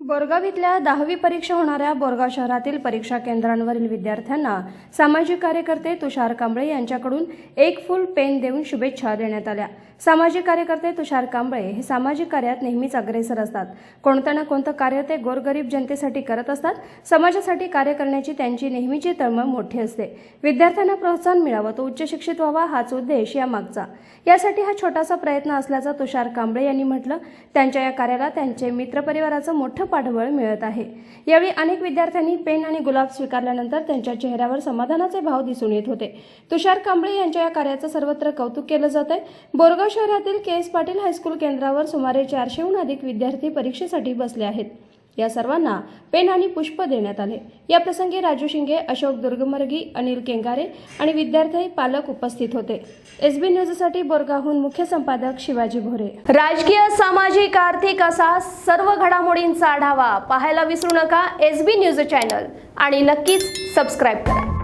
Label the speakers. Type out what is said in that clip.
Speaker 1: बोरगाव इथल्या दहावी परीक्षा होणाऱ्या बोरगाव शहरातील परीक्षा केंद्रांवरील विद्यार्थ्यांना सामाजिक कार्यकर्ते तुषार कांबळे यांच्याकडून एक फुल पेन देऊन शुभेच्छा देण्यात आल्या. सामाजिक कार्यकर्ते तुषार कांबळे हे सामाजिक कार्यात नेहमीच अग्रेसर असतात. कोणतं ना कोणतं कार्य ते गोरगरीब जनतेसाठी करत असतात. समाजासाठी कार्य करण्याची त्यांची नेहमीची तळमळ मोठी असते. विद्यार्थ्यांना प्रोत्साहन मिळावं तो उच्च शिक्षित व्हावा हाच उद्देश या मागचा यासाठी हा छोटासा प्रयत्न असल्याचं तुषार कांबळे यांनी म्हटलं. त्यांच्या या कार्याला त्यांचे मित्रपरिवाराचं मोठं पाठबळ मिळत आहे. यावेळी अनेक विद्यार्थ्यांनी पेन आणि गुलाब स्वीकारल्यानंतर त्यांच्या चेहऱ्यावर समाधानाचे भाव दिसून येत होते. तुषार कांबळे यांच्या या कार्याचं सर्वत्र कौतुक केलं जात आहे. बोरगाव शहरातील के एस पाटील हायस्कूल केंद्रावर सुमारे चारशेहून अधिक विद्यार्थी परीक्षेसाठी बसले आहेत. या सर्वांना पेन आणि पुष्प देण्यात आले. या प्रसंगी राजू शिंगे अशोक दुर्गमर्गी अनिल केंगारे आणि विद्यार्थी पालक उपस्थित होते. एसबी न्यूजसाठी बोरगाहून मुख्य संपादक शिवाजी भोरे.
Speaker 2: राजकीय सामाजिक आर्थिक असा सर्व घडामोडींचा आढावा पाहायला विसरू नका एस बी न्यूज चॅनल आणि नक्कीच सबस्क्राईब करा.